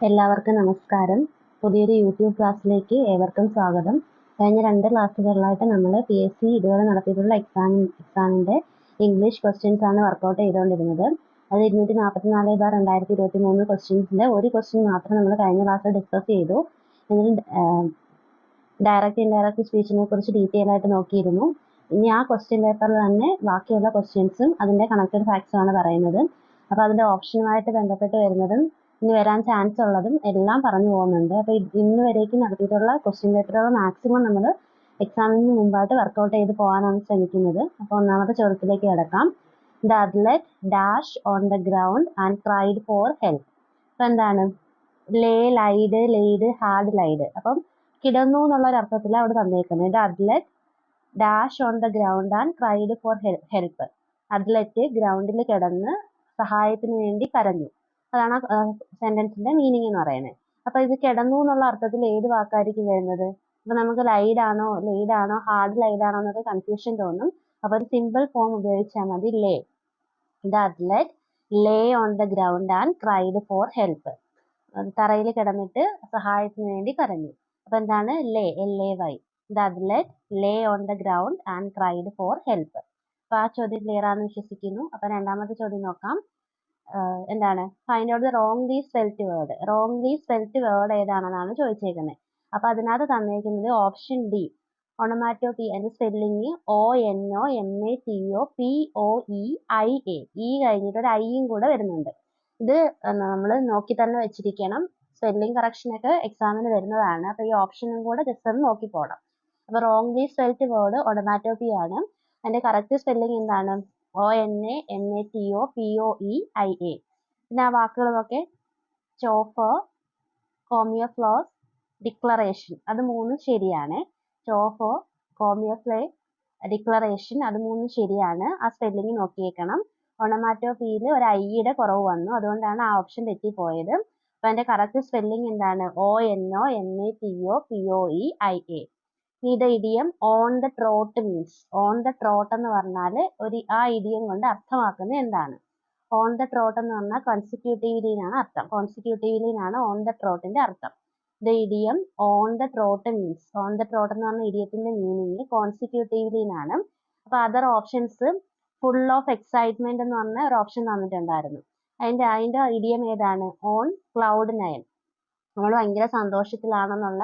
എല്ലാവർക്കും നമസ്കാരം. പുതിയൊരു യൂട്യൂബ് ക്ലാസ്സിലേക്ക് ഏവർക്കും സ്വാഗതം. കഴിഞ്ഞ രണ്ട് ക്ലാസ്സുകളിലായിട്ട് നമ്മൾ പി എസ് സി ഇതുവരെ നടത്തിയിട്ടുള്ള എക്സാം എക്സാമിന്റെ ഇംഗ്ലീഷ് ക്വസ്റ്റ്യൻസ് ആണ് വർക്കൗട്ട് ചെയ്തുകൊണ്ടിരുന്നത് അത് ഇരുന്നൂറ്റി നാൽപ്പത്തി നാല് ബാർ രണ്ടായിരത്തി ഇരുപത്തി മൂന്ന് ക്വസ്റ്റ്യൻസിന്റെ ഒരു ക്വസ്റ്റ്യൻ മാത്രം നമ്മൾ കഴിഞ്ഞ ക്ലാസ്സിൽ ഡിസ്കസ് ചെയ്തു. എന്നിട്ട് ഡയറക്റ്റ് ഇൻഡയറക്റ്റ് സ്പീച്ചിനെ കുറിച്ച് ഡീറ്റെയിൽ ആയിട്ട് നോക്കിയിരുന്നു. ഇനി ആ ക്വസ്റ്റ്യൻ പേപ്പറിൽ തന്നെ ബാക്കിയുള്ള ക്വസ്റ്റ്യൻസും അതിന്റെ കണക്റ്റഡ് ഫാക്ട്സും ആണ് പറയുന്നത്. അപ്പോൾ അതിന്റെ ഓപ്ഷനുമായിട്ട് ബന്ധപ്പെട്ട് വരുന്നതും ഇനി വരാൻ ചാൻസ് ഉള്ളതും എല്ലാം പറഞ്ഞു പോകുന്നുണ്ട്. അപ്പോൾ ഇന്ന് വരേക്കും നടത്തിയിട്ടുള്ള ക്വസ്റ്റ്യൻ പേപ്പറുകൾ മാക്സിമം നമ്മൾ എക്സാമിന് മുമ്പായിട്ട് വർക്കൗട്ട് ചെയ്ത് പോകാനാണ് ശ്രമിക്കുന്നത്. അപ്പോൾ ഒന്നാമത്തെ ചോദ്യത്തിലേക്ക് കിടക്കാം. The athlete dash on the ground and cried for help അപ്പം എന്താണ്? Lay lied laid had lied അപ്പം കിടന്നു എന്നുള്ള ഒരു അർത്ഥത്തിലാണ് അവിടെ തന്നേക്കുന്നത് the athlete dash on the ground and cried for help athlete ഗ്രൗണ്ടിൽ കിടന്ന് സഹായത്തിന് വേണ്ടി കരഞ്ഞു. അതാണ് ആ സെന്റൻസിന്റെ മീനിങ് എന്ന് പറയുന്നത്. അപ്പൊ ഇത് കിടന്നു എന്നുള്ള അർത്ഥത്തിൽ ഏത് വാക്കായിരിക്കും വരുന്നത്? അപ്പൊ നമുക്ക് ലൈഡ് ആണോ ലൈഡ് ആണോ ഹാർഡ് ലൈഡ് ആണോ എന്നൊക്കെ കൺഫ്യൂഷൻ തോന്നും. അപ്പൊ ഒരു സിമ്പിൾ ഫോം ഉപയോഗിച്ചാൽ മതി lay the athlete lay on the ground and cried for help തറയിൽ കിടന്നിട്ട് സഹായത്തിന് വേണ്ടി കരഞ്ഞു. അപ്പൊ എന്താണ്? Lay L A Y the athlete lay on the ground and cried for help അപ്പൊ ആ ചോദ്യം ക്ലിയർ ആണെന്ന് വിശ്വസിക്കുന്നു. അപ്പൊ രണ്ടാമത്തെ ചോദ്യം നോക്കാം. എന്താണ്? Find out the wrongly spelt word wrongly spelt word ഏതാണെന്നാണ് ചോദിച്ചേക്കുന്നത് അപ്പൊ അതിനകത്ത് തന്നേക്കുന്നത് ഓപ്ഷൻ ഡി ഒണമാറ്റോ പി അതിന്റെ spelling O N O M A T O P O E I A E കഴിഞ്ഞിട്ട് ഒരു ഐയും കൂടെ വരുന്നുണ്ട്. ഇത് നമ്മൾ നോക്കി തന്നെ വെച്ചിരിക്കണം. സ്പെല്ലിംഗ് കറക്ഷൻ ഒക്കെ എക്സാമിന് വരുന്നതാണ്. അപ്പൊ ഈ ഓപ്ഷനും കൂടെ ജസ്റ്റ് ഒന്ന് നോക്കി പോകണം അപ്പൊ റോങ്ലി സ്പെൽറ്റ് വേർഡ് ഒണമാറ്റോപി ആണ്. അതിന്റെ കറക്റ്റ് സ്പെല്ലിംഗ് എന്താണ്? O N A N A T O P O E I A പിന്നെ ആ വാക്കുകളൊക്കെ ചോഫർ കോമിയോഫ്ലോസ് ഡിക്ലറേഷൻ അത് മൂന്നും ശരിയാണ്. ചോഫർ കോമിയോഫ്ലേ ഡിക്ലറേഷൻ അത് മൂന്നും ശരിയാണ്. ആ സ്പെല്ലിംഗ് നോക്കിയേക്കണം. ഒണമാറ്റോപിയിൽ ഒരു ഐയുടെ കുറവ് വന്നു. അതുകൊണ്ടാണ് ആ ഓപ്ഷൻ തെറ്റിപ്പോയത്. അപ്പൊ അതിന്റെ കറക്റ്റ് സ്പെല്ലിംഗ് എന്താണ്? O N O N A T O P O E I A ഇത് idiom on the trot means on the trot എന്ന് പറഞ്ഞാൽ ഒരു ആ ഇഡിയം കൊണ്ട് അർത്ഥമാക്കുന്നത് എന്താണ്? ഓൺ ദ ട്രോട്ട് എന്ന് പറഞ്ഞാൽ കോൺസിക്യൂട്ടീവ്ലിനാണ് അർത്ഥം. കോൺസിക്യൂട്ടീവ്ലിനാണ് ഓൺ ദ ട്രോട്ടിന്റെ അർത്ഥം. The idiom on the trot means on the trot എന്ന് പറഞ്ഞ ഇഡിയത്തിന്റെ മീനിങ് കോൺസിക്യൂട്ടീവ്ലിനാണ് അപ്പൊ other options full of excitement എന്ന് പറഞ്ഞ ഒരു ഓപ്ഷൻ തന്നിട്ടുണ്ടായിരുന്നു. അതിന്റെ അതിന്റെ ഇഡിയം ഏതാണ്? ഓൺ ക്ലൗഡ് നയൻ നമ്മൾ ഭയങ്കര സന്തോഷത്തിലാണെന്നുള്ള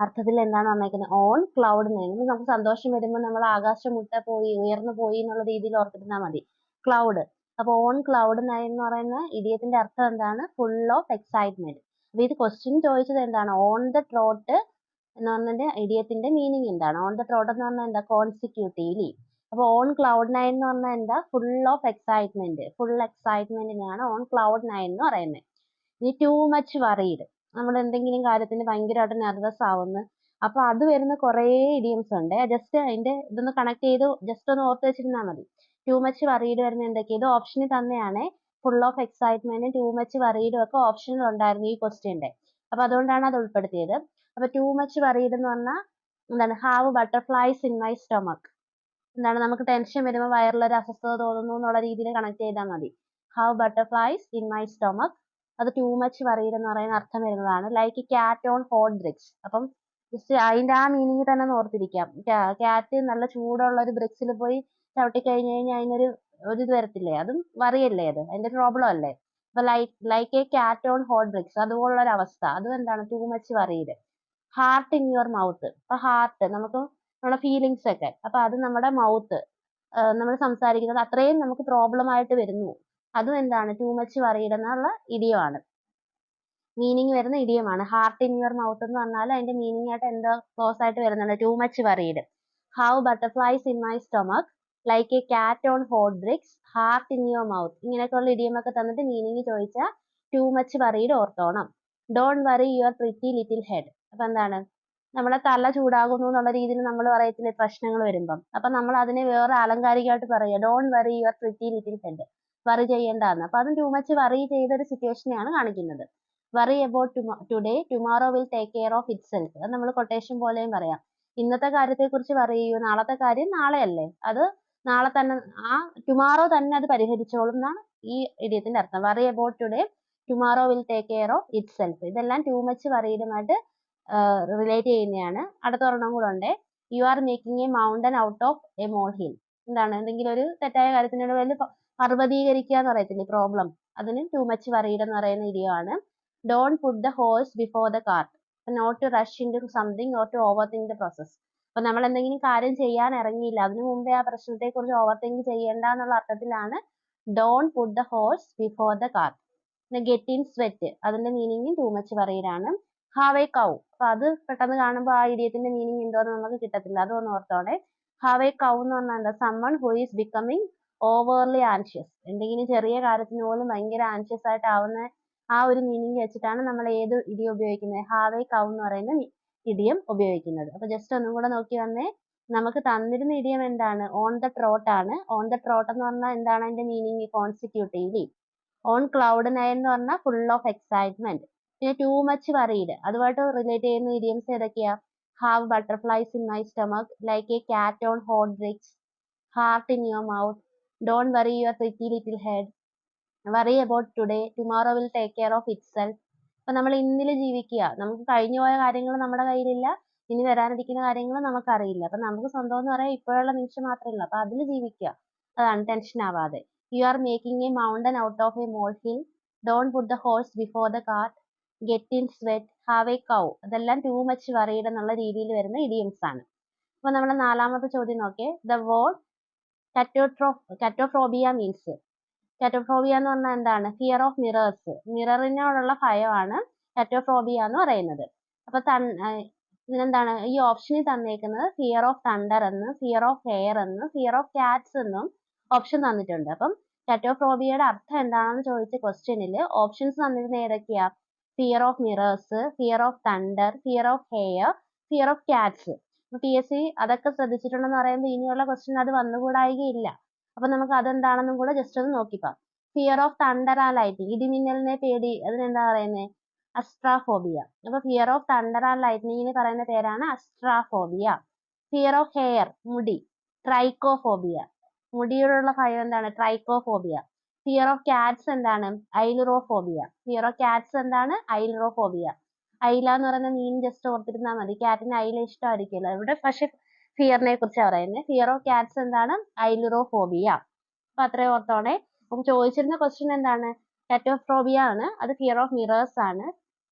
അർത്ഥത്തിൽ എന്താണ് വന്നേക്കുന്നത്? ഓൺ ക്ലൗഡ് എന്ന് നമുക്ക് സന്തോഷം വരുമ്പോൾ നമ്മൾ ആകാശം മുട്ട പോയി ഉയർന്നു പോയി എന്നുള്ള രീതിയിൽ ഓർത്തിരുന്നാൽ മതി. ക്ലൗഡ് അപ്പൊ ഓൺ ക്ലൗഡ് നയൻ എന്ന് പറയുന്ന ഇഡിയത്തിന്റെ അർത്ഥം എന്താണ്? ഫുൾ ഓഫ് എക്സൈറ്റ്മെന്റ് അപ്പൊ ഇത് ക്വസ്റ്റ്യൻ ചോദിച്ചത് എന്താണ്? ഓൺ ദ ട്രോട്ട് എന്ന് പറഞ്ഞ ഇഡിയത്തിന്റെ മീനിങ് എന്താണ്? ഓൺ ദ ട്രോട്ട് എന്ന് പറഞ്ഞാൽ എന്താ? കോൺസിക്യൂട്ടീവ്ലി അപ്പൊ ഓൺ ക്ലൗഡ് നയൻ എന്ന് പറഞ്ഞാൽ എന്താ? ഫുൾ ഓഫ് എക്സൈറ്റ്മെന്റ് ഫുൾ എക്സൈറ്റ്മെന്റിനെയാണ് ഓൺ ക്ലൗഡ് നയൻ എന്ന് പറയുന്നത്. ഇനി ടു മച്ച് വറീഡ് നമ്മൾ എന്തെങ്കിലും കാര്യത്തിന് ഭയങ്കരമായിട്ട് നെർവസ് ആവുന്നു. അപ്പൊ അത് വരുന്ന കുറേ ഇഡിയംസ് ഉണ്ട്. ജസ്റ്റ് അതിന്റെ ഇതൊന്ന് കണക്ട് ചെയ്ത് ജസ്റ്റ് ഒന്ന് ഓർത്ത് വെച്ചിരുന്നാൽ മതി. ടൂ മച്ച് വറീഡ് വരുന്ന എന്തൊക്കെ ഇത് ഓപ്ഷനിൽ തന്നെയാണ്. ഫുൾ ഓഫ് എക്സൈറ്റ്മെന്റും ടു മച്ച് വറീഡും ഒക്കെ ഓപ്ഷനിൽ ഉണ്ടായിരുന്നു ഈ ക്വസ്റ്റ്യന്റെ അപ്പൊ അതുകൊണ്ടാണ് അത് ഉൾപ്പെടുത്തിയത്. അപ്പൊ ടു മച്ച് വറീഡ് എന്ന് പറഞ്ഞാൽ എന്താണ്? Have butterflies in my stomach എന്താണ്? നമുക്ക് ടെൻഷൻ വരുമ്പോൾ വയറിലൊരു അസ്വസ്ഥത തോന്നുന്നു എന്നുള്ള രീതിയിൽ കണക്ട് ചെയ്താൽ മതി. Have butterflies in my stomach അത് ടൂ മച്ച് വറീഡ് എന്ന് പറയുന്ന അർത്ഥം വരുന്നതാണ്. Like cat on hot bricks അപ്പം ജസ്റ്റ് അതിന്റെ ആ മീനിങ് തന്നെ ഓർത്തിരിക്കാം. ക്യാറ്റ് നല്ല ചൂടുള്ള ഒരു ബ്രിക്സിൽ പോയി ചവിട്ടി കഴിഞ്ഞു കഴിഞ്ഞാൽ അതിനൊരു ഒരു ഇത് വരത്തില്ലേ? അതും വറിയല്ലേ അത്? അതിന്റെ പ്രോബ്ലം അല്ലേ? അപ്പൊ like a cat on hot bricks അതുപോലുള്ള ഒരു അവസ്ഥ. അതും എന്താണ്? Too much worried heart in your mouth അപ്പൊ ഹാർട്ട് നമുക്ക് നമ്മുടെ ഫീലിങ്സ് ഒക്കെ. അപ്പൊ അത് നമ്മുടെ മൗത്ത് നമ്മൾ സംസാരിക്കുന്നത് അത്രയും നമുക്ക് പ്രോബ്ലം ആയിട്ട് വരുന്നു. അതും എന്താണ്? ടൂ മച്ച് വറീഡ് എന്നുള്ള ഇഡിയമാണ് മീനിങ് വരുന്ന ഇഡിയമാണ് ഹാർട്ട് ഇൻ യുവർ മൗത്ത് എന്ന് പറഞ്ഞാൽ അതിന്റെ മീനിങ് ആയിട്ട് എന്താ ക്ലോസ് ആയിട്ട് വരുന്നുണ്ട്. Too much worried how butterflies in my stomach like a cat on hot bricks heart in your mouth ഇങ്ങനെയൊക്കെയുള്ള ഇഡിയം ഒക്കെ തന്നിട്ട് മീനിങ് ചോദിച്ചാൽ ടൂ മച്ച് വറീഡ് ഓർത്തോണം. Don't worry your pretty little head അപ്പൊ എന്താണ്? നമ്മളെ തല ചൂടാകുന്നു എന്നുള്ള രീതിയിൽ നമ്മൾ പറയത്തില്ലേ? പ്രശ്നങ്ങൾ വരുമ്പം. അപ്പൊ നമ്മൾ അതിനെ വേറെ ആലങ്കാരികമായിട്ട് പറയുക. Don't worry your pretty little head worry ചെയ്യേണ്ടതെന്ന് അപ്പൊ അതും ടു മച്ച് വറി ചെയ്ത ഒരു സിറ്റുവേഷനെയാണ് കാണിക്കുന്നത്. Worry about today tomorrow will take care of itself അത് നമ്മൾ കൊട്ടേഷൻ പോലെയും പറയാം. ഇന്നത്തെ കാര്യത്തെ കുറിച്ച് ചെയ്യൂ നാളത്തെ കാര്യം നാളെയല്ലേ? അത് നാളെ തന്നെ ആ ടുമാറോ തന്നെ അത് പരിഹരിച്ചോളും എന്നാണ് ഈ ഇടിയത്തിന്റെ അർത്ഥം. Worry about today tomorrow will take care of itself ഇതെല്ലാം ടു മച്ച് വറീഡുമായിട്ട് റിലേറ്റ് ചെയ്യുന്നതാണ്. അടുത്ത ഒരെണ്ണം കൂടെ ഉണ്ട്. You are making a mountain out of a molehill എന്താണ്? എന്തെങ്കിലും ഒരു തെറ്റായ കാര്യത്തിനോട് വലിയ പർവതീകരിക്കുക എന്ന് പറയത്തില്ലേ പ്രോബ്ലം അതിന് ടു മച്ച് വറീഡ് എന്ന് പറയുന്ന ഇടിയാണ്. Don't put the horse before the cart not to rush into something or to overthink the process അപ്പൊ നമ്മൾ എന്തെങ്കിലും കാര്യം ചെയ്യാൻ ഇറങ്ങിയില്ല. അതിനു മുമ്പേ ആ പ്രശ്നത്തെ കുറിച്ച് ഓവർ തിങ്ക് ചെയ്യേണ്ട എന്നുള്ള അർത്ഥത്തിലാണ് don't put the horse before the cart പിന്നെ ഗെറ്റ് ഇൻ സ്വെറ്റ് അതിന്റെ മീനിങ് ടു മച്ച് പറയലാണ് ഹാവ് എ കൗ അപ്പൊ അത് പെട്ടെന്ന് കാണുമ്പോൾ ആ ഇടിയത്തിന്റെ മീനിങ് എന്തോന്ന് നമുക്ക് കിട്ടത്തില്ല. അതൊന്ന് ഓർത്തോടെ ഹാവ് എ കൗ എന്ന് പറഞ്ഞാൽ എന്താ? Someone who is becoming overly anxious എന്തെങ്കിലും ചെറിയ കാര്യത്തിന് പോലും ഭയങ്കര ആൻഷ്യസ് ആയിട്ട് ആവുന്ന ആ ഒരു മീനിങ് വെച്ചിട്ടാണ് നമ്മൾ ഏത് ഇഡിയം ഉപയോഗിക്കുന്നത്? ഹാവ് കൗ എന്ന് പറയുന്ന ഇടിയം ഉപയോഗിക്കുന്നത്. അപ്പൊ ജസ്റ്റ് ഒന്നും കൂടെ നോക്കി വന്നേ നമുക്ക് തന്നിരുന്ന ഇടിയം എന്താണ്? ഓൺ ദ ട്രോട്ട് ആണ്. ഓൺ ദ ട്രോട്ട് എന്ന് പറഞ്ഞാൽ എന്താണ് അതിന്റെ meaning constitutively on cloud nine എന്ന് പറഞ്ഞാൽ ഫുൾ ഓഫ് എക്സൈറ്റ്മെന്റ് പിന്നെ ടു മച്ച് വറീഡ് അതുമായിട്ട് റിലേറ്റ് ചെയ്യുന്ന ഇഡിയംസ് ഏതൊക്കെയാ? Have butterflies in my stomach like a cat on hot bricks heart in your mouth don't worry your pretty little head worry about today tomorrow will take care of itself അപ്പൊ നമ്മൾ ഇന്നിൽ ജീവിക്കുക. നമുക്ക് കഴിഞ്ഞു പോയ കാര്യങ്ങൾ നമ്മുടെ കയ്യിലില്ല. ഇനി വരാനിരിക്കുന്ന കാര്യങ്ങൾ നമുക്കറിയില്ല. അപ്പൊ നമുക്ക് സ്വന്തം എന്ന് പറയാൻ ഇപ്പോഴുള്ള നിമിഷം മാത്രമേ ഉള്ളൂ അപ്പൊ അതിൽ ജീവിക്കുക. അതാണ് ടെൻഷൻ ആവാതെ. You are making a mountain out of a molehill don't put the horse before the cart get in sweat have a cow അതെല്ലാം ടു മച്ച് വറീഡ് എന്നുള്ള രീതിയിൽ വരുന്ന ഇഡിയംസ് ആണ്. അപ്പൊ നമ്മുടെ നാലാമത്തെ ചോദ്യം നോക്കിയേ. ദ വേർഡ് കറ്റോട്രോ കറ്റോഫ്രോബിയ മീൻസ് കറ്റോഫ്രോബിയ എന്ന് പറഞ്ഞാൽ എന്താണ്? ഫിയർ ഓഫ് മിറേഴ്സ് മിററിനോടുള്ള ഭയമാണ് കറ്റോഫ്രോബിയ എന്ന് പറയുന്നത്. അപ്പൊ തൺ ഇതിനെന്താണ് ഈ ഓപ്ഷനിൽ തന്നേക്കുന്നത് ഫിയർ ഓഫ് തണ്ടർ എന്ന് ഫിയർ ഓഫ് ഹെയർ എന്ന് ഫിയർ ഓഫ് കാറ്റ്സ് എന്നും ഓപ്ഷൻ തന്നിട്ടുണ്ട്. അപ്പം കറ്റോഫ്രോബിയയുടെ അർത്ഥം എന്താണെന്ന് ചോദിച്ച ക്വസ്റ്റ്യനിൽ ഓപ്ഷൻസ് തന്നിരുന്ന ഏതൊക്കെയാ? Fear of mirrors fear of thunder fear of hair fear of cats P S C അതൊക്കെ ശ്രദ്ധിച്ചിട്ടുണ്ടെന്ന് പറയുമ്പോൾ ഇനിയുള്ള ക്വസ്റ്റ്യൻ അത് വന്നുകൂടായികയില്ല. അപ്പൊ നമുക്ക് അതെന്താണെന്നും കൂടെ ജസ്റ്റ് ഒന്ന് നോക്കിക്കാം fear of thunder and lighting ഇടിമിന്നലിനെ പേടി അതിനെന്താ പറയുന്നത് അസ്ട്രാഫോബിയ അപ്പൊ ഫിയർ ഓഫ് തണ്ടർ ആൻഡ് ലൈറ്റ്നിങ്ങിന് പറയുന്ന പേരാണ് അസ്ട്രാഫോബിയ ഫിയർ ഓഫ് ഹെയർ മുടി. ട്രൈക്കോഫോബിയ മുടിയോടുള്ള ഭയം എന്താണ്? ട്രൈക്കോഫോബിയ ഫിയർ ഓഫ് കാറ്റ്സ് എന്താണ്? ഐലറോഫോബിയ ഫിയർ ഓഫ് കാറ്റ്സ് എന്താണ്? ഐലുറോഫോബിയ ഐല എന്ന് പറയുന്ന മീൻ ജസ്റ്റ് ഓർത്തിരുന്നാൽ മതി. ക്യാറ്റിന് അയില ഇഷ്ടമായിരിക്കില്ല ഇവിടെ പക്ഷെ ഫിയറിനെ കുറിച്ചാണ് പറയുന്നത് ഫിയർ ഓഫ് കാറ്റ്സ് എന്താണ്? ഐലുറോഫോബിയ അപ്പൊ അത്രയും ഓർത്തോണേ. അപ്പം ചോദിച്ചിരുന്ന ക്വസ്റ്റ്യൻ എന്താണ്? കാറ്റോഫ്രോബിയ ആണ്. അത് ഫിയർ ഓഫ് മിറേഴ്സ് ആണ്.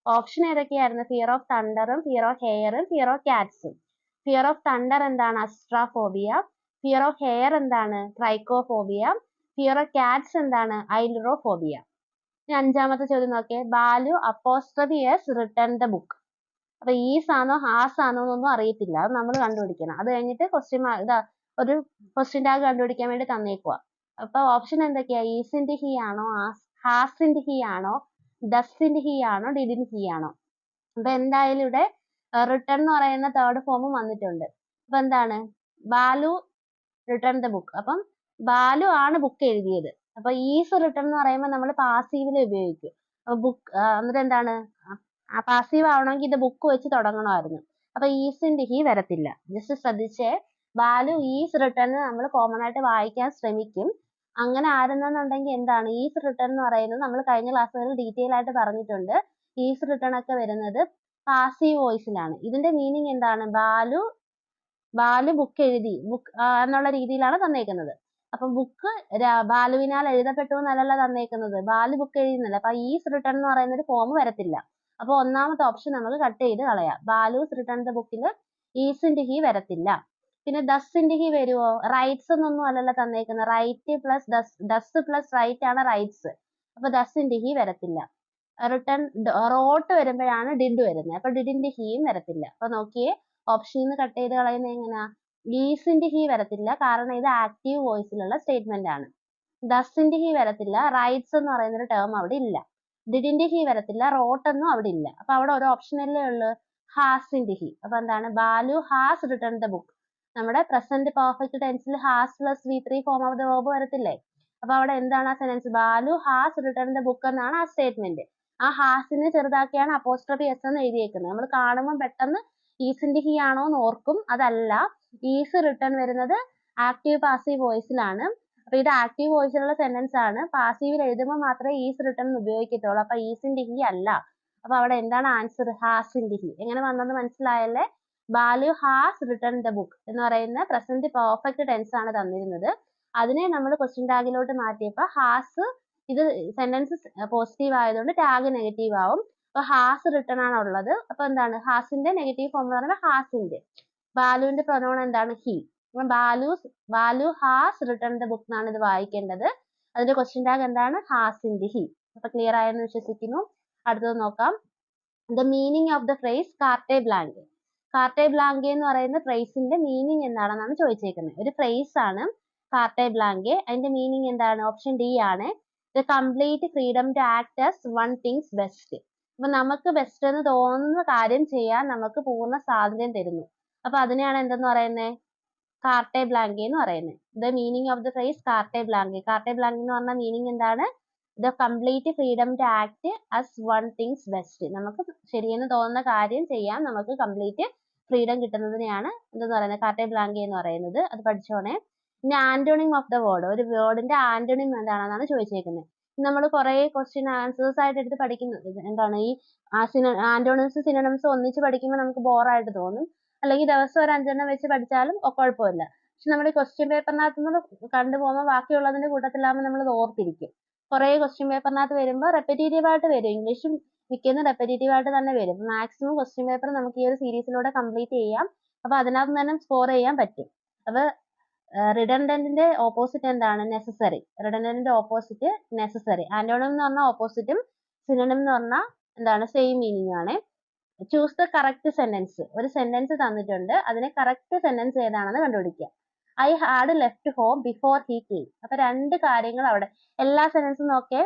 ഓപ്ഷൻ ഏതൊക്കെയായിരുന്നു? ഫിയർ ഓഫ് തണ്ടറും ഫിയർ ഓഫ് ഹെയറും ഫിയർ ഓഫ് കാറ്റ്സും ഫിയർ ഓഫ് തണ്ടർ എന്താണ്? അസ്ട്രാഫോബിയ ഫിയർ ഓഫ് ഹെയർ എന്താണ്? ട്രൈക്കോഫോബിയ ഫിയർ ഓഫ് കാറ്റ്സ് എന്താണ്? ഐലുറോഫോബിയ ഇനി അഞ്ചാമത്തെ ചോദ്യം നോക്കിയേ. Balu apostrophe S return the book അപ്പൊ ഈസ് ആണോ ഹാസ് ആണോ എന്നൊന്നും അറിയത്തില്ല. അത് നമ്മൾ കണ്ടുപിടിക്കണം. അത് കഴിഞ്ഞിട്ട് ക്വസ്റ്റ്യൻ ഇതാ ഒരു ക്വസ്റ്റ്യൻ ടാഗ് കണ്ടുപിടിക്കാൻ വേണ്ടി തന്നേക്കുക അപ്പൊ ഓപ്ഷൻ എന്തൊക്കെയാ? ഈസിന്റെ ഹി ആണോ? ഹാസിന്റെ ഹി ആണോ? ഡസിന്റെ ഹി ആണോ? ഡിഡിൻ ഹി ആണോ? അപ്പൊ എന്തായാലും ഇവിടെ റിട്ടേൺ എന്ന് പറയുന്ന തേർഡ് ഫോം വന്നിട്ടുണ്ട്. അപ്പൊ എന്താണ്? Balu return the book. അപ്പം ബാലു ആണ് ബുക്ക് എഴുതിയത്. അപ്പൊ ഈസ് റിട്ടേൺ എന്ന് പറയുമ്പോൾ നമ്മൾ പാസീവിൽ ഉപയോഗിക്കും. ബുക്ക് എന്നിട്ട് എന്താണ്? ആ പാസീവ് ആവണമെങ്കിൽ ഇത് ബുക്ക് വെച്ച് തുടങ്ങണമായിരുന്നു. അപ്പൊ ഈസിന്റെ ഹി വരത്തില്ല. ജസ്റ്റ് ശ്രദ്ധിച്ചേ ബാലു ഈസ് റിട്ടേൺ നമ്മൾ കോമൺ ആയിട്ട് വായിക്കാൻ ശ്രമിക്കും. അങ്ങനെ ആയിരുന്നെന്നുണ്ടെങ്കിൽ എന്താണ്? ഈസ് റിട്ടേൺ എന്ന് പറയുന്നത് നമ്മൾ കഴിഞ്ഞ ക്ലാസ്സുകളിൽ ഡീറ്റെയിൽ ആയിട്ട് പറഞ്ഞിട്ടുണ്ട്. ഈസ് റിട്ടേൺ ഒക്കെ വരുന്നത് പാസീവ് വോയിസിലാണ് ഇതിന്റെ മീനിങ് എന്താണ്? ബാലു ബാലു ബുക്ക് എഴുതി ബുക്ക് എന്നുള്ള രീതിയിലാണ് തന്നേക്കുന്നത്. അപ്പൊ ബുക്ക് ബാലുവിനാൽ എഴുതപ്പെട്ടു എന്നല്ല തന്നേക്കുന്നത്. ബാലു ബുക്ക് എഴുതുന്നില്ല. അപ്പൊ ഈസ് റിട്ടേൺ എന്ന് പറയുന്ന ഒരു ഫോം വരത്തില്ല. അപ്പൊ ഒന്നാമത്തെ ഓപ്ഷൻ നമുക്ക് കട്ട് ചെയ്ത് കളയാം. ബാലൂസ് റിട്ടേൺ ദ ബുക്കിൽ ഈസിന്റെ ഹി വരത്തില്ല. പിന്നെ ദസിന്റെ ഹി വരുമോ റൈറ്റ്സ് എന്നൊന്നും അല്ലല്ലോ തന്നേക്കുന്നത്. Write plus does does plus write ആണ് റൈറ്റ്സ് അപ്പൊ ദസിന്റെ ഹി വരത്തില്ല. റിട്ടേൺ റോട്ട് വരുമ്പോഴാണ് ഡിഡ് വരുന്നത്. അപ്പൊ ഡിഡിന്റെ ഹീയും വരത്തില്ല. അപ്പൊ നോക്കിയേ ഓപ്ഷനിൽ നിന്ന് കട്ട് ചെയ്ത് കളയുന്നത് എങ്ങനെയാ ഈസിന്റെ ഹി വരത്തില്ല. കാരണം ഇത് ആക്റ്റീവ് വോയിസിലുള്ള സ്റ്റേറ്റ്മെന്റ് ആണ്. ദസിന്റെ ഹി വരത്തില്ല. റൈറ്റ്സ് എന്ന് പറയുന്ന ഒരു ടേം അവിടെ ഇല്ല. ഡിഡിന്റെ ഹി വരത്തില്ല. റോട്ട് എന്നും അവിടെ ഇല്ല. അപ്പൊ അവിടെ ഒരു ഓപ്ഷൻ അല്ലേ ഉള്ളു? ഹാസിന്റെ ഹി അപ്പൊ എന്താണ്? Balu has return the book നമ്മുടെ present perfect ടെൻസിൽ has plus V three form of the verb വരത്തില്ലേ? അപ്പൊ അവിടെ എന്താണ് ആ sentence Balu has return the book എന്നാണ് ആ സ്റ്റേറ്റ്മെന്റ് ആ ഹാസിനെ ചെറുതാക്കിയാണ് അപ്പോസ്ട്രഫി എസ് എന്ന് എഴുതിയേക്കുന്നത്. നമ്മൾ കാണുമ്പോൾ പെട്ടെന്ന് ഈസിന്റെ ഹി ആണോ എന്ന് ഓർക്കും. അതല്ല. ഈസ് റിട്ടേൺ വരുന്നത് ആക്റ്റീവ് പാസീവ് വോയിസിലാണ് അപ്പൊ ഇത് ആക്റ്റീവ് വോയിസിലുള്ള സെന്റൻസ് ആണ്. പാസീവിൽ എഴുതുമ്പോൾ മാത്രമേ ഈസ് റിട്ടേൺ ഉപയോഗിക്കത്തുള്ളൂ. അപ്പൊ ഈസിന്റെ ഹി അല്ല. അപ്പൊ അവിടെ എന്താണ് ആൻസർ ഹാസിന്റെ ഹി എങ്ങനെ വന്നെന്ന് മനസ്സിലായല്ലേ? Balu has return the book എന്ന് പറയുന്ന പ്രസന്റ് പെർഫെക്റ്റ് ടെൻസ് ആണ് തന്നിരുന്നത്. അതിനെ നമ്മൾ ക്വസ്റ്റ്യൻ ടാഗിലോട്ട് മാറ്റിയപ്പോൾ ഹാസ് ഇത് സെന്റൻസ് പോസിറ്റീവ് ആയതുകൊണ്ട് ടാഗ് നെഗറ്റീവ് ആവും. അപ്പൊ ഹാസ് റിട്ടേൺ ആണ് ഉള്ളത്. അപ്പൊ എന്താണ്? ഹാസിന്റെ നെഗറ്റീവ് ഫോം എന്ന് പറയുമ്പോൾ ഹാസിന്റെ ബാലുവിന്റെ പ്രൊനോൺ എന്താണ്? He Balu Balu has return the book എന്നാണ് ഇത് വായിക്കേണ്ടത്. അതിന്റെ ക്വസ്റ്റ്യൻ ടാഗ് എന്താണ്? ഹാസിന്റെ ഹി. അപ്പൊ ക്ലിയർ ആയെന്ന് വിശ്വസിക്കുന്നു. അടുത്തത് നോക്കാം. The meaning of the phrase carte blanche carte blanche എന്ന് പറയുന്ന ഫ്രേസിന്റെ മീനിങ് എന്താണെന്നാണ് ചോദിച്ചേക്കുന്നത്. ഒരു ഫ്രേസ് ആണ് കാർട്ടെ ബ്ലാങ്ക് അതിന്റെ മീനിങ് എന്താണ്? ഓപ്ഷൻ ഡി ആണ്. The complete freedom to act as one thinks best അപ്പൊ നമുക്ക് ബെസ്റ്റ് എന്ന് തോന്നുന്ന കാര്യം ചെയ്യാൻ നമുക്ക് പൂർണ സ്വാതന്ത്ര്യം തരുന്നു. അപ്പൊ അതിനെയാണ് എന്തെന്ന് പറയുന്നത് കാർട്ടെ ബ്ലാങ്കെ എന്ന് പറയുന്നത് the meaning of the phrase carte blanche carte blanche എന്ന് പറഞ്ഞ മീനിങ് എന്താണ്? The complete freedom to act as one thinks best നമുക്ക് ശരിയെന്ന് തോന്നുന്ന കാര്യം ചെയ്യാൻ നമുക്ക് കംപ്ലീറ്റ് ഫ്രീഡം കിട്ടുന്നതിനെയാണ് എന്തെന്ന് പറയുന്നത്? കാർട്ടെ ബ്ലാങ്കെ എന്ന് പറയുന്നത്. അത് പഠിച്ചോണേ. പിന്നെ ആന്റോണിം ഓഫ് ദ വേർഡ് ഒരു വേർഡിന്റെ ആന്റോണിം എന്താണെന്നാണ് ചോദിച്ചേക്കുന്നത് നമ്മൾ കുറെ ക്വസ്റ്റ്യൻ ആൻസേഴ്സ് ആയിട്ട് എടുത്ത് പഠിക്കുന്നത്. എന്താണ്? ഈ ആന്റോണിംസ് സിനോണിംസ് ഒന്നിച്ച് പഠിക്കുമ്പോൾ നമുക്ക് ബോറായിട്ട് തോന്നും. അല്ലെങ്കിൽ ദിവസം ഒരു അഞ്ചെണ്ണം വെച്ച് പഠിച്ചാലും കുഴപ്പമില്ല. പക്ഷെ നമ്മുടെ ക്വസ്റ്റ്യൻ പേപ്പറിനകത്ത് നിന്ന് കണ്ടുപോകുമ്പോൾ ബാക്കിയുള്ളതിന്റെ കൂട്ടത്തിലാകുമ്പോൾ നമ്മൾ ഓർത്തിരിക്കും. കുറെ ക്വസ്റ്റ്യൻ പേപ്പറിനകത്ത് വരുമ്പോൾ റെപ്പറ്റേറ്റീവ് ആയിട്ട് വരും. ഇംഗ്ലീഷും മിക്കതും റെപ്പറ്റേറ്റീവ് ആയിട്ട് തന്നെ വരും. മാക്സിമം ക്വസ്റ്റ്യൻ പേപ്പർ നമുക്ക് ഈ ഒരു സീരീസിലൂടെ കംപ്ലീറ്റ് ചെയ്യാം. അപ്പൊ അതിനകത്ത് തന്നെ സ്കോർ ചെയ്യാൻ പറ്റും. അപ്പൊ റിഡൻഡന്റിന്റെ ഓപ്പോസിറ്റ് എന്താണ്? നെസസറി റിഡൻഡന്റിന്റെ ഓപ്പോസിറ്റ് നെസസറി ആന്റോണിം എന്ന് പറഞ്ഞാൽ ഓപ്പോസിറ്റും സിനോണിം എന്ന് പറഞ്ഞാൽ എന്താണ്? സെയിം മീനിങ് ആണ്. ചൂസ് ദ കറക്റ്റ് സെന്റൻസ് ഒരു സെന്റൻസ് തന്നിട്ടുണ്ട്. അതിനെ കറക്റ്റ് സെന്റൻസ് ഏതാണെന്ന് കണ്ടുപിടിക്കുക. I had left home before he came അപ്പൊ രണ്ട് കാര്യങ്ങൾ അവിടെ. എല്ലാ സെന്റൻസും നോക്കേ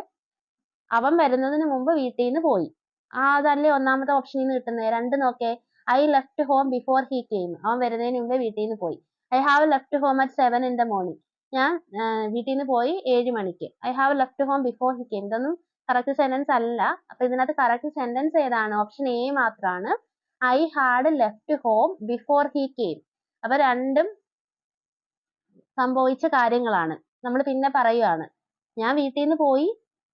അവൻ വരുന്നതിന് മുമ്പ് വീട്ടിൽ നിന്ന് പോയി. ആ അതല്ലേ ഒന്നാമത്തെ ഓപ്ഷനിൽ നിന്ന് കിട്ടുന്നത്? രണ്ട് നോക്കേ I left home before he came അവൻ വരുന്നതിന് മുമ്പേ വീട്ടിൽ നിന്ന് പോയി. I have left home at seven in the morning ഞാൻ വീട്ടിൽ നിന്ന് പോയി ഏഴ് മണിക്ക്. I have left home before he came ഇതൊന്നും കറക്റ്റ് സെന്റൻസ് അല്ല. അപ്പൊ ഇതിനകത്ത് കറക്റ്റ് സെന്റൻസ് ഏതാണ്? ഓപ്ഷൻ എ മാത്രമാണ് I had left home before he came അപ്പൊ രണ്ടും സംഭവിച്ച കാര്യങ്ങളാണ്. നമ്മൾ പിന്നെ പറയുകയാണ് ഞാൻ വീട്ടിൽ നിന്ന് പോയി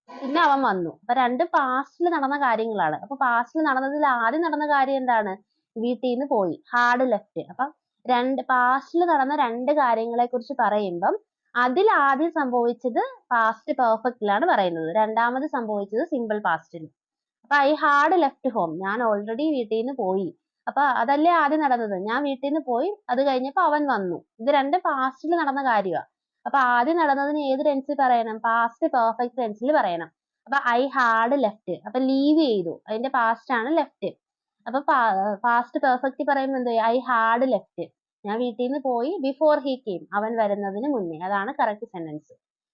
പിന്നെ അവൻ വന്നു. അപ്പൊ രണ്ട് പാസ്റ്റിൽ നടന്ന കാര്യങ്ങളാണ്. അപ്പൊ പാസ്റ്റിൽ നടന്നതിൽ ആദ്യം നടന്ന കാര്യം എന്താണ്? വീട്ടിൽ നിന്ന് പോയി. ഹാർഡ് ലെഫ്റ്റ് അപ്പൊ രണ്ട് പാസ്റ്റിൽ നടന്ന രണ്ട് കാര്യങ്ങളെ കുറിച്ച് പറയുമ്പം അതിൽ ആദ്യം സംഭവിച്ചത് പാസ്റ്റ് പെർഫെക്റ്റിലാണ് പറയുന്നത്. രണ്ടാമത് സംഭവിച്ചത് സിമ്പിൾ പാസ്റ്റിൽ അപ്പൊ ഐ ഹാഡ് ലെഫ്റ്റ് ഹോം ഞാൻ ഓൾറെഡി വീട്ടിൽ നിന്ന് പോയി. അപ്പൊ അതല്ലേ ആദ്യം നടന്നത്? ഞാൻ വീട്ടിൽ നിന്ന് പോയി അത് കഴിഞ്ഞപ്പോ അവൻ വന്നു. ഇത് രണ്ട് പാസ്റ്റിൽ നടന്ന കാര്യമാണ് അപ്പൊ ആദ്യം നടന്നതിന് ഏത് ടെൻസിൽ പറയണം? പാസ്റ്റ് പെർഫെക്റ്റ് ടെൻസിൽ പറയണം. അപ്പൊ ഐ ഹാഡ് ലെഫ്റ്റ് അപ്പൊ ലീവ് ചെയ്തു. അതിന്റെ പാസ്റ്റ് ആണ് ലെഫ്റ്റ് അപ്പൊ പാസ്റ്റ് പെർഫെക്റ്റ് പറയുമ്പോൾ എന്ത്? ഐ ഹാഡ് ലെഫ്റ്റ് ഞാൻ വീട്ടിൽ നിന്ന് പോയി ബിഫോർ ഹി കെയിം അവൻ വരുന്നതിന് മുന്നേ. അതാണ് കറക്റ്റ് സെന്റൻസ്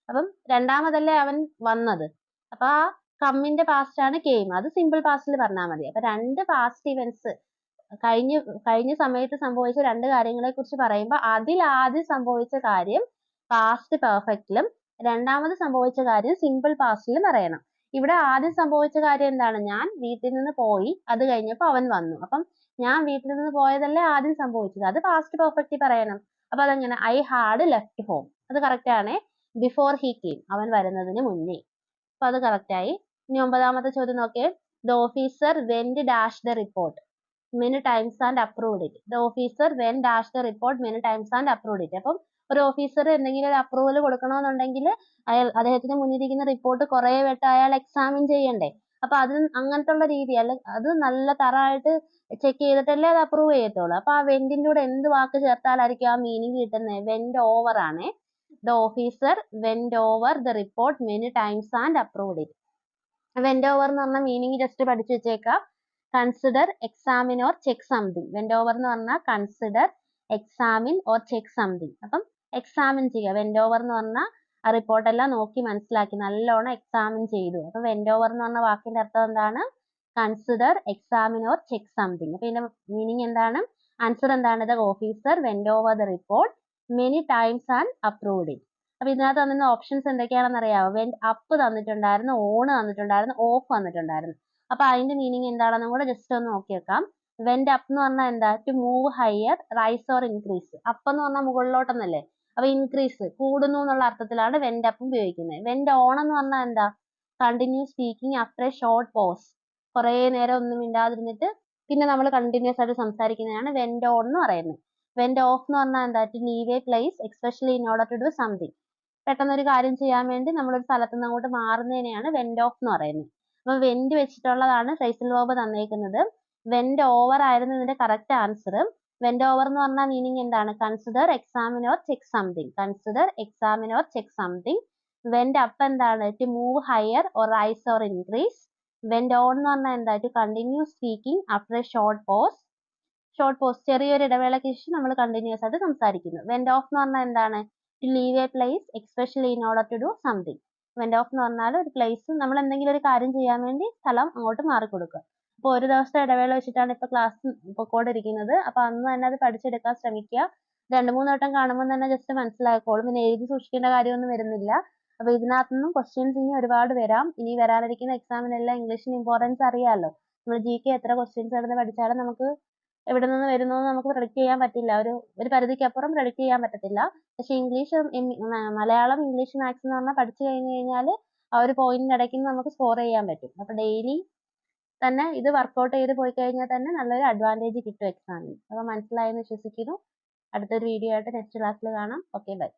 അപ്പം രണ്ടാമതല്ലേ അവൻ വന്നത്. അപ്പൊ ആ കമ്മിന്റെ പാസ്റ്റ് ആണ് കെയിം അത് സിമ്പിൾ പാസ്റ്റിൽ പറഞ്ഞാൽ മതി. അപ്പൊ രണ്ട് പാസ്റ്റ് ഇവന്റ്സ് കഴിഞ്ഞ കഴിഞ്ഞ സമയത്ത് സംഭവിച്ച രണ്ട് കാര്യങ്ങളെ കുറിച്ച് പറയുമ്പോൾ അതിൽ ആദ്യം സംഭവിച്ച കാര്യം പാസ്റ്റ് പെർഫെക്റ്റിലും രണ്ടാമത് സംഭവിച്ച കാര്യം സിമ്പിൾ പാസ്റ്റിലും പറയണം ഇവിടെ ആദ്യം സംഭവിച്ച കാര്യം എന്താണ്? ഞാൻ വീട്ടിൽ നിന്ന് പോയി അത് കഴിഞ്ഞപ്പോൾ അവൻ വന്നു. അപ്പം ഞാൻ വീട്ടിൽ നിന്ന് പോയതല്ലേ ആദ്യം സംഭവിച്ചത്. അത് പാസ്റ്റ് പെർഫെക്റ്റ് പറയണം. അപ്പൊ അതെങ്ങനെ ഐ ഹാഡ് ലെഫ്റ്റ് ഹോം അത് കറക്റ്റ് ആണ്. ബിഫോർ ഹി കെയിം അവൻ വരുന്നതിന് മുന്നേ. അപ്പൊ അത് കറക്റ്റ് ആയി. ഇനി ഒമ്പതാമത്തെ ചോദ്യം നോക്കിയേ. The officer went dash the report many times and approved it the officer when dash the report many times and approved it അപ്പം ഒരു ഓഫീസർ എന്തെങ്കിലും ഒരു അപ്രൂവൽ കൊടുക്കണമെന്നുണ്ടെങ്കിൽ അയാൾ അദ്ദേഹത്തിന് മുന്നിലിരിക്കുന്ന റിപ്പോർട്ട് കുറെ വട്ടം അയാൾ എക്സാമിൻ ചെയ്യണ്ടേ. അപ്പൊ അത് അങ്ങനത്തെ ഉള്ള രീതി അല്ല അത് നല്ല ആയിട്ട് ചെക്ക് ചെയ്തിട്ടല്ലേ അത് അപ്രൂവ് ചെയ്യത്തുള്ളൂ. അപ്പൊ ആ വെന്റിന്റെ കൂടെ എന്ത് വാക്ക് ചേർത്താലായിരിക്കും ആ മീനിങ് കിട്ടുന്നത് വെന്റ് ഓവർ ആണേ. The officer went over the report many times and approved it went over എന്ന് പറഞ്ഞ മീനിങ് ജസ്റ്റ് പഠിച്ചു വെച്ചേക്കാം. Consider examine or check something went over എന്ന് പറഞ്ഞാൽ consider examine or check something അപ്പം എക്സാമിൻ ചെയ്യുക. വെന്റ് ഓവർ എന്ന് പറഞ്ഞാൽ ആ റിപ്പോർട്ട് എല്ലാം നോക്കി മനസ്സിലാക്കി നല്ലോണം എക്സാമിൻ ചെയ്തു. അപ്പൊ വെൻഡ് ഓവർ എന്ന് പറഞ്ഞ വാക്കിന്റെ അർത്ഥം എന്താണ്? Consider examine or check something അപ്പൊ ഇതിന്റെ മീനിങ് എന്താണ്? ആൻസർ എന്താണ്? The officer went over the report many times and approved അപ്പൊ ഇതിനകത്ത് തന്നിരുന്ന ഓപ്ഷൻസ് എന്തൊക്കെയാണെന്ന് അറിയാമോ വെൻ അപ്പ് തന്നിട്ടുണ്ടായിരുന്നു ഓൺ തന്നിട്ടുണ്ടായിരുന്നു ഓഫ് വന്നിട്ടുണ്ടായിരുന്നു അപ്പൊ അതിന്റെ മീനിങ് എന്താണെന്നും കൂടെ ജസ്റ്റ് ഒന്ന് നോക്കി വെക്കാം. വെൻഡ് അപ്പ് എന്ന് പറഞ്ഞാൽ എന്താ? To move higher rise or increase up എന്ന് പറഞ്ഞാൽ മുകളിലോട്ടെന്നല്ലേ? അപ്പൊ ഇൻക്രീസ് കൂടുന്നു എന്നുള്ള അർത്ഥത്തിലാണ് വെന്റ് അപ്പ് ഉപയോഗിക്കുന്നത്. വെന്റ് ഓൺ എന്ന് പറഞ്ഞാൽ എന്താ? Continue speaking after a short pause കുറേ നേരം ഒന്നും മിണ്ടാതിരുന്നിട്ട് പിന്നെ നമ്മൾ കണ്ടിന്യൂസ് ആയിട്ട് സംസാരിക്കുന്നതാണ് വെന്റ് ഓൺ എന്ന് പറയുന്നത്. വെന്റ് ഓഫ് എന്ന് പറഞ്ഞാൽ എന്താ? To leave a place especially in order to do something പെട്ടെന്ന് ഒരു കാര്യം ചെയ്യാൻ വേണ്ടി നമ്മളൊരു സ്ഥലത്ത് നിന്ന് അങ്ങോട്ട് മാറുന്നതിനെയാണ് വെന്റ് ഓഫ് എന്ന് പറയുന്നത്. അപ്പൊ വെന്റ് വെച്ചിട്ടുള്ളതാണ് ഫ്രേസൽ വേർബ് തന്നേക്കുന്നത്. വെന്റ് ഓവർ ആയിരുന്നു ഇതിന്റെ കറക്റ്റ് ആൻസർ വെന്റ് ഓവർ എന്ന് പറഞ്ഞാൽ മീനിങ് എന്താണ്? Consider examine or check something consider examine or check something went up എന്താണ്? To move higher or rise or increase went on എന്ന് പറഞ്ഞാൽ എന്താ? To continue speaking after a short pause short pause ചെറിയൊരു ഇടവേളയ്ക്ക് ശേഷം നമ്മൾ continuous ആയിട്ട് സംസാരിക്കുന്നു. വെന്റ് ഓഫ് എന്ന് പറഞ്ഞാൽ എന്താണ്? To leave a place especially in order to do something went off എന്ന് പറഞ്ഞാൽ ഒരു പ്ലേസ് നമ്മൾ എന്തെങ്കിലും ഒരു കാര്യം ചെയ്യാൻ വേണ്ടി സ്ഥലം അങ്ങോട്ട് മാറിക്കൊടുക്കുക. അപ്പോൾ ഒരു ദിവസത്തെ ഇടവേള വെച്ചിട്ടാണ് ഇപ്പൊ ക്ലാസ് പൊക്കോണ്ടിരിക്കുന്നത് അപ്പൊ അന്ന് തന്നെ അത് പഠിച്ചെടുക്കാൻ ശ്രമിക്കുക. രണ്ട് മൂന്ന് വട്ടം കാണുമ്പോൾ തന്നെ ജസ്റ്റ് മനസ്സിലാക്കോളും പിന്നെ എഴുതി സൂക്ഷിക്കേണ്ട കാര്യമൊന്നും വരുന്നില്ല. അപ്പൊ ഇതിനകത്ത് നിന്നും ക്വസ്റ്റ്യൻസ് ഇനി ഒരുപാട് വരാം. ഇനി വരാനിരിക്കുന്ന എക്സാമിനെല്ലാം ഇംഗ്ലീഷിന് ഇമ്പോർട്ടൻസ് അറിയാമല്ലോ നമ്മൾ ജി കെ എത്ര ക്വസ്റ്റ്യൻസ് കിടന്ന് പഠിച്ചാലും നമുക്ക് എവിടെ നിന്ന് വരുന്നു നമുക്ക് predict ചെയ്യാൻ പറ്റില്ല. ഒരു ഒരു പരിധിക്കപ്പുറം predict ചെയ്യാൻ പറ്റത്തില്ല. പക്ഷെ ഇംഗ്ലീഷ് മലയാളം ഇംഗ്ലീഷ് മാത്സ് എന്ന് പറഞ്ഞാൽ പഠിച്ചു കഴിഞ്ഞു കഴിഞ്ഞാൽ ആ ഒരു പോയിന്റിന് ഇടയ്ക്ക് നമുക്ക് സ്കോർ ചെയ്യാൻ പറ്റും. അപ്പൊ ഡെയിലി തന്നെ ഇത് വർക്കൗട്ട് ചെയ്ത് പോയി കഴിഞ്ഞാൽ തന്നെ നല്ലൊരു അഡ്വാന്റേജ് കിട്ടും എക്സാമിന് അപ്പോൾ മനസ്സിലായെന്ന് വിശ്വസിക്കുന്നു. അടുത്തൊരു വീഡിയോ ആയിട്ട് നെക്സ്റ്റ് ക്ലാസ്സിൽ കാണാം. Okay bye